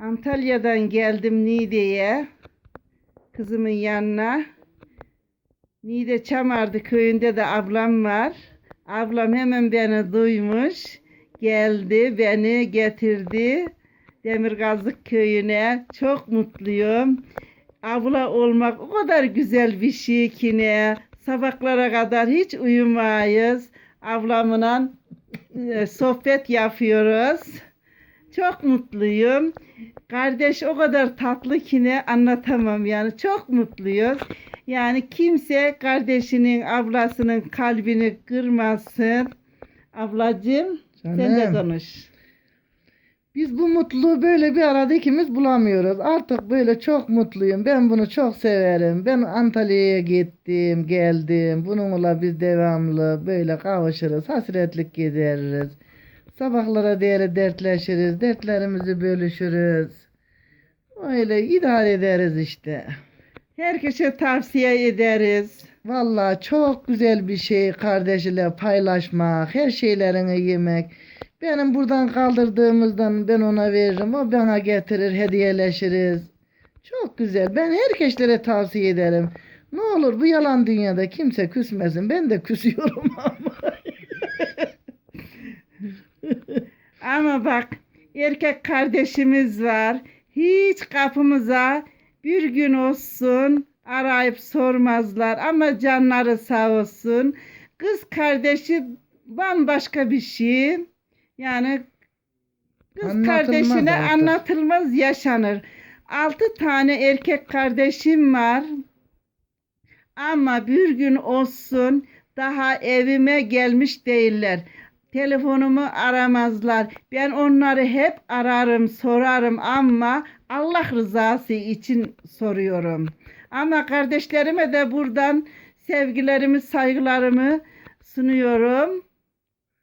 Antalya'dan geldim Niğde'ye. Kızımın yanına. Niğde Çamardı köyünde de ablam var. Ablam hemen beni duymuş. Geldi, beni getirdi. Demirgazlık köyüne. Çok mutluyum. Abla olmak o kadar güzel bir şey ki ne. Sabahlara kadar hiç uyumayız. Ablamla e, sohbet yapıyoruz. Çok mutluyum. Kardeş o kadar tatlı ki ne anlatamam yani. Çok mutluyuz. Yani kimse kardeşinin, ablasının kalbini kırmasın. Ablacığım sen de Canım. konuş. Biz bu mutluluğu böyle bir arada ikimiz bulamıyoruz. Artık böyle çok mutluyum. Ben bunu çok severim. Ben Antalya'ya gittim, geldim. Bununla biz devamlı böyle kavuşuruz. Hasretlik gideririz. Sabahlara değerli dertleşiriz. Dertlerimizi bölüşürüz. Öyle idare ederiz işte. Herkese tavsiye ederiz. Vallahi çok güzel bir şey kardeşiyle paylaşmak, her şeylerini yemek. Benim buradan kaldırdığımızdan ben ona veririm, o bana getirir, hediyeleşiriz. Çok güzel. Ben herkeslere tavsiye ederim. Ne olur bu yalan dünyada kimse küsmesin. Ben de küsüyorum ama. Ama bak erkek kardeşimiz var. Hiç kapımıza bir gün olsun arayıp sormazlar ama canları sağ olsun. Kız kardeşi bambaşka bir şey. Yani kız Anlatılmaz kardeşine artık. anlatılmaz yaşanır. Altı tane erkek kardeşim var. Ama bir gün olsun daha evime gelmiş değiller. Telefonumu aramazlar. Ben onları hep ararım, sorarım ama Allah rızası için soruyorum. Ama kardeşlerime de buradan sevgilerimi, saygılarımı sunuyorum.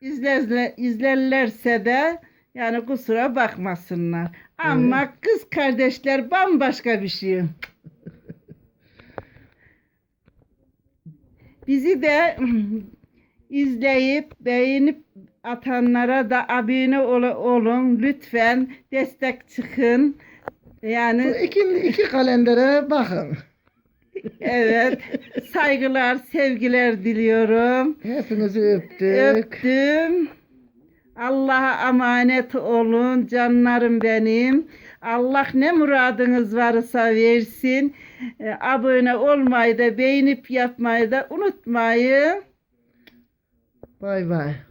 İzlerler, izlerlerse de yani kusura bakmasınlar. Ama kız kardeşler bambaşka bir şey. Bizi de izleyip beğenip atanlara da abone ol- olun. Lütfen destek çıkın. Bu Yani iki, iki kalendere bakın. evet saygılar, sevgiler diliyorum. Hepinizi öptük. Öptüm. Allah'a emanet olun canlarım benim. Allah ne muradınız varsa versin. E, abone olmayı da beğenip yapmayı da unutmayın. Bay bay.